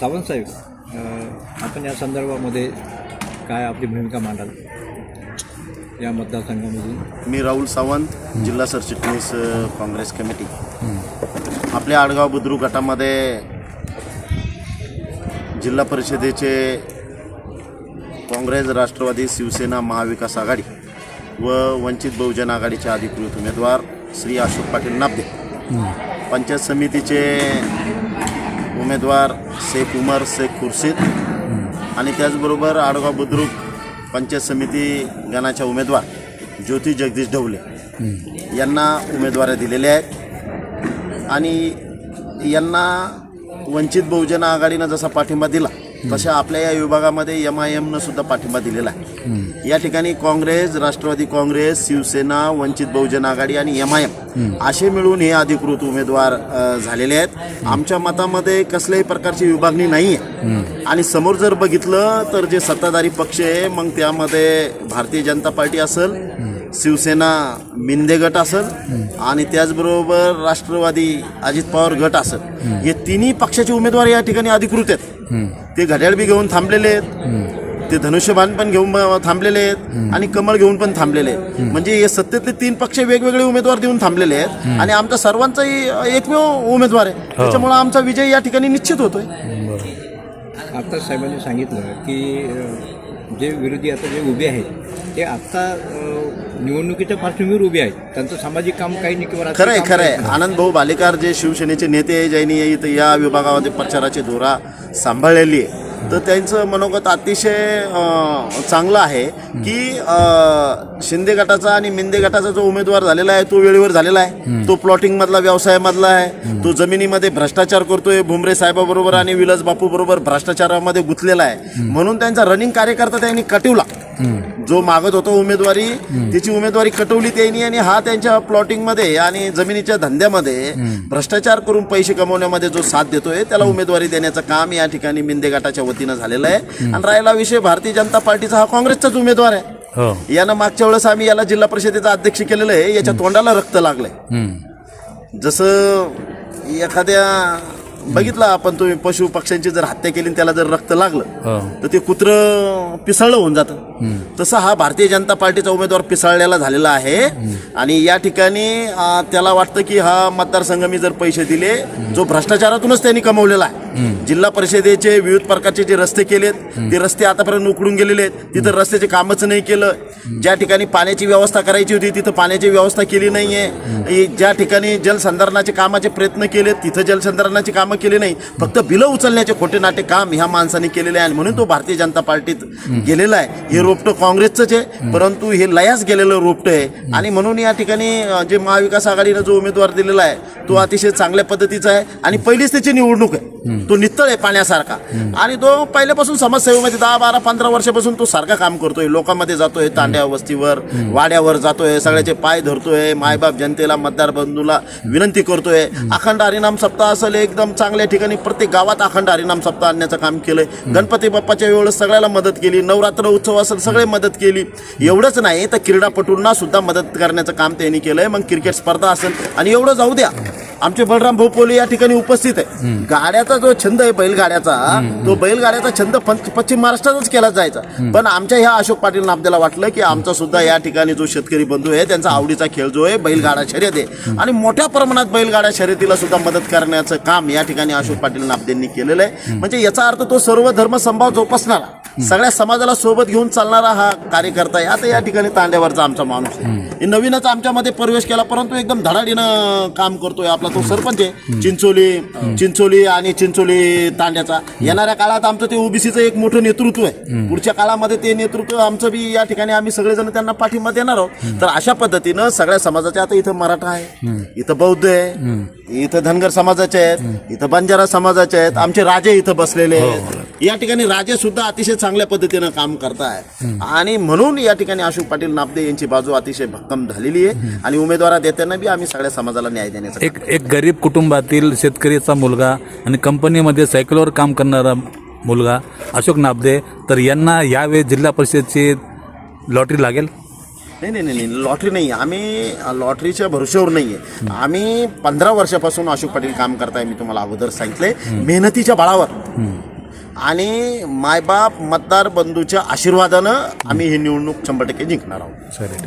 सावंत साहेब अ, आपण या संदर्भामध्ये काय आपली भूमिका मांडाल? या मतदारसंघामधून. मी राहुल सावंत जिल्हा सरचिटणीस काँग्रेस कमिटी. आपल्या आडगाव बुद्रुक गटामध्ये जिल्हा परिषदेचे काँग्रेस राष्ट्रवादी शिवसेना महाविकास आघाडी व वंचित बहुजन आघाडीचे अधिकृत उमेदवार श्री अशोक पाटील नाबदे पंचायत समितीचे उमेदवार शेख उमर शेख खुर्शीद आणि त्याचबरोबर आडगाव बुद्रुक पंचायत समिती गणाच्या उमेदवार ज्योती जगदीश ढवले यांना उमेदवाऱ्या दिलेल्या आहेत. आणि यांना वंचित बहुजन आघाडीनं जसा पाठिंबा दिला तशा आपल्या या विभागामध्ये एम आय एमनं सुद्धा पाठिंबा दिलेला आहे. या ठिकाणी काँग्रेस राष्ट्रवादी काँग्रेस शिवसेना वंचित बहुजन आघाडी आणि एम आय एम असे मिळून हे अधिकृत उमेदवार झालेले आहेत. आमच्या मतामध्ये कसल्याही प्रकारची विभागणी नाही आहे आणि समोर जर बघितलं तर जे सत्ताधारी पक्ष आहे मग त्यामध्ये भारतीय जनता पार्टी असेल शिवसेना मिंदे गट असेल आणि त्याचबरोबर राष्ट्रवादी अजित पवार गट असेल. हे तिन्ही पक्षाचे उमेदवार या ठिकाणी अधिकृत आहेत. ते घड्याळ बी घेऊन थांबलेले आहेत. ते धनुष्यबाण पण घेऊन थांबलेले आहेत आणि कमळ घेऊन पण थांबलेले आहेत. म्हणजे हे सत्तेतले तीन पक्ष वेगवेगळे उमेदवार देऊन थांबलेले आहेत आणि आमचा सर्वांचाही एकमेव उमेदवार आहे. त्याच्यामुळे आमचा विजय या ठिकाणी निश्चित होतोय. आता साहेबांनी सांगितलं की जे विरोधी आता जे उभे आहेत ते आत्ता निवडणुकीच्या पार्श्वभूमीवर उभे आहेत. त्यांचं सामाजिक काम काही नाही किंवा राजकीय खरंय काम खरंय. काही नाही. आनंद भाऊ बालेकर जे शिवसेनेचे नेते आहे, ज्यांनी इथं या विभागामध्ये प्रचाराची धोरा सांभाळलेली आहे. तर त्यांचं मनोगत अतिशय चांगलं आहे की शिंदे गटाचा आणि मिंदे गटाचा जो उमेदवार झालेला आहे तो वेळेवर झालेला आहे. तो प्लॉटिंग मधला व्यवसायामधला आहे. तो जमिनीमध्ये भ्रष्टाचार करतोय. भुमरे साहेबाबरोबर आणि विलास बापू बरोबर भ्रष्टाचारामध्ये गुंतलेला आहे. म्हणून त्यांचा रनिंग कार्यकर्ता त्यांनी कटिवला. जो मागत होता उमेदवारी त्याची उमेदवारी कटवली त्यांनी आणि हा त्यांच्या प्लॉटिंगमध्ये आणि जमिनीच्या धंद्यामध्ये भ्रष्टाचार करून पैसे कमवण्यामध्ये जो साथ देतोय त्याला उमेदवारी देण्याचं काम या ठिकाणी मिंदे गटाच्या वतीनं झालेलं आहे. आणि राहिला विषय भारतीय जनता पार्टीचा हा काँग्रेसचाच उमेदवार आहे. हो. यानं मागच्या वेळेस आम्ही याला जिल्हा परिषदेचं अध्यक्ष केलेलं आहे याच्या तोंडाला रक्त लागलंय. जसं एखाद्या बघितलं आपण तुम्ही पशु पक्ष्यांची जर हत्या केली त्याला जर रक्त लागलं हो. तर ते कुत्रं पिसळलं होऊन जातं. तसं हा भारतीय जनता पार्टीचा उमेदवार पिसाळलेला झालेला आहे. आणि या ठिकाणी त्याला वाटतं की हा मतदारसंघ मी जर पैसे दिले जो भ्रष्टाचारातूनच त्यांनी कमवलेला आहे. जिल्हा परिषदेचे विविध प्रकारचे जे रस्ते केलेत ते रस्ते आतापर्यंत उकडून गेलेले आहेत. तिथं रस्त्याचे कामच नाही केलं. ज्या ठिकाणी पाण्याची व्यवस्था करायची होती तिथं पाण्याची व्यवस्था केली नाहीये. ज्या ठिकाणी जलसंधारणाचे कामाचे प्रयत्न केले तिथं जलसंधारणाची कामं केली नाही. फक्त बिलं उचलण्याचे खोटे नाटे काम ह्या माणसाने केलेले आहे आणि म्हणून तो भारतीय जनता पार्टीत गेलेला आहे. हे रोपटं काँग्रेसचंच आहे परंतु हे लयास गेलेलं रोपटं आहे. आणि म्हणून या ठिकाणी जे महाविकास आघाडीनं जो उमेदवार दिलेला आहे तो अतिशय चांगल्या पद्धतीचा आहे. आणि पहिलीच त्याची निवडणूक आहे. तो नित्तळ आहे पाण्यासारखा. आणि तो पहिल्यापासून समाजसेवेमध्ये दहा बारा पंधरा वर्षापासून तो सारखा काम करतोय. लोकांमध्ये जातोय तांड्या वस्तीवर वाड्यावर जातोय सगळ्याचे पाय धरतोय मायबाप जनतेला मतदार बंधूला विनंती करतोय. अखंड हरिनाम सप्ताह असेल एकदम चांगल्या ठिकाणी प्रत्येक गावात अखंड हरिनाम सप्ताह आणण्याचं काम केलंय. गणपती बाप्पाच्या वेळेस सगळ्याला मदत केली नवरात्र उत्सव असेल सगळे मदत केली. एवढंच नाही तर क्रीडापटूंना सुद्धा मदत करण्याचं काम त्यांनी केलंय. मग क्रिकेट स्पर्धा असेल आणि एवढं जाऊ द्या. आमचे बलराम भाऊ पोले या ठिकाणी उपस्थित आहे. गाड्याचा जो छंद आहे बैलगाड्याचा तो बैलगाड्याचा छंद पंच- पश्चिम महाराष्ट्रातच केला जायचा. पण आमच्या ह्या अशोक पाटील नामदेला वाटलं की आमचा सुद्धा या ठिकाणी जो शेतकरी बंधू आहे त्यांचा आवडीचा खेळ जो आहे बैलगाडा शर्यत आहे. आणि मोठ्या प्रमाणात बैलगाडा शर्यतीला सुद्धा मदत करण्याचं काम या ठिकाणी अशोक पाटील नामदेंनी केलेलं आहे. म्हणजे याचा अर्थ तो सर्व धर्म संभाव जोपासणारा. सगळ्या समाजाला सोबत घेऊन चालणारा हा कार्यकर्ता आहे. आता या ठिकाणी तांड्यावरचा आमचा माणूस आहे. हे नवीनच आमच्यामध्ये प्रवेश केला परंतु एकदम धडाडीनं काम करतोय आपला तो सरपंच आहे. चिंचोली चिंचोली आणि चिंचोली तांड्याचा. येणाऱ्या काळात आमचं ते ओबीसीचं एक मोठं नेतृत्व आहे. पुढच्या काळामध्ये ते नेतृत्व आमचं बी या ठिकाणी आम्ही सगळेजण त्यांना पाठिंबा देणार आहोत. तर अशा पद्धतीनं सगळ्या समाजाचे आता इथं मराठा आहे इथं बौद्ध आहे इथं धनगर समाजाचे आहेत इथं बंजारा समाजाचे आहेत आमचे राजे इथं बसलेले आहेत. या ठिकाणी राजे सुद्धा अतिशय चांगल्या पद्धतीनं काम करतायत आणि म्हणून या ठिकाणी अशोक पाटील नापदे यांची बाजू अतिशय भक्कम झालेली आहे. आणि उमेदवारा देताना बी आम्ही सगळ्या समाजाला न्याय देण्याचा एक एक गरीब कुटुंबातील शेतकरीचा मुलगा आणि कंपनीमध्ये सायकलवर काम करणारा मुलगा अशोक नाबदे तर यांना यावेळी जिल्हा परिषदची लॉटरी लागेल? नाही नाही नाही नाही लॉटरी नाही. आम्ही लॉटरीच्या भरोश्यावर नाही आहे आम्ही पंधरा वर्षापासून अशोक पाटील काम करताय मी तुम्हाला अगोदर सांगितलंय. मेहनतीच्या बळावर. आणि मायबाप मतदार बंधूच्या आशीर्वादानं आम्ही ही निवडणूक शंभर टक्के जिंकणार आहोत. चालेल